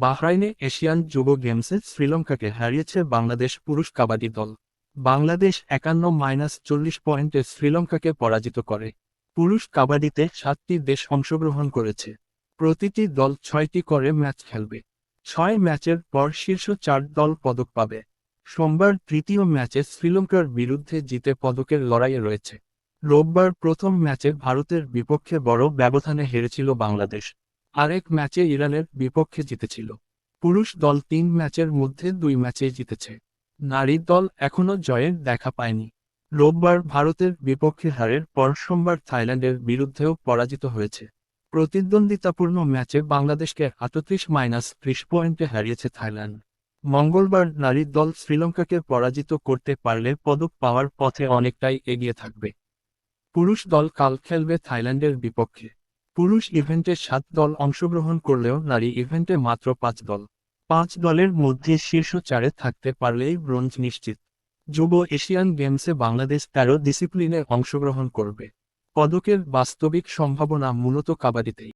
বাহরাইনে Asian যুব গেমসে শ্রীলঙ্কাকে হারিয়েছে বাংলাদেশ পুরুষ কাবাডি দল। বাংলাদেশ একান্ন মাইনাস চল্লিশ পয়েন্টে শ্রীলঙ্কাকে পরাজিত করে। পুরুষ কাবাডিতে সাতটি দেশ অংশগ্রহণ করেছে। প্রতিটি দল ছয়টি করে ম্যাচ খেলবে। ছয় ম্যাচের পর শীর্ষ চার দল পদক পাবে। সোমবার তৃতীয় ম্যাচে শ্রীলঙ্কার বিরুদ্ধে জিতে পদকের লড়াইয়ে রয়েছে। রোববার প্রথম ম্যাচে ভারতের বিপক্ষে বড় ব্যবধানে হেরেছিল বাংলাদেশ। আরেক ম্যাচে ইরানের বিপক্ষে জিতেছিল। পুরুষ দল তিন ম্যাচের মধ্যে দুই ম্যাচেই জিতেছে। নারী দল এখনও জয়ের দেখা পায়নি। রোববার ভারতের বিপক্ষে হারের পর সোমবার থাইল্যান্ডের বিরুদ্ধেও পরাজিত হয়েছে। প্রতিদ্বন্দ্বিতাপূর্ণ ম্যাচে বাংলাদেশকে আটত্রিশ মাইনাস ত্রিশ পয়েন্টে হারিয়েছে থাইল্যান্ড। মঙ্গলবার নারী দল শ্রীলঙ্কাকে পরাজিত করতে পারলে পদক পাওয়ার পথে অনেকটাই এগিয়ে থাকবে। পুরুষ দল কাল খেলবে থাইল্যান্ডের বিপক্ষে। পুরুষ ইভেন্টে সাত দল অংশগ্রহণ করলেও নারী ইভেন্টে মাত্র পাঁচ দল। পাঁচ দলের মধ্যে শীর্ষ চারে থাকতে পারলেই ব্রোঞ্জ নিশ্চিত। যুব এশিয়ান গেমসে বাংলাদেশ তেরো ডিসিপ্লিনে অংশগ্রহণ করবে। পদকের বাস্তবিক সম্ভাবনা মূলত কাবাডিতেই।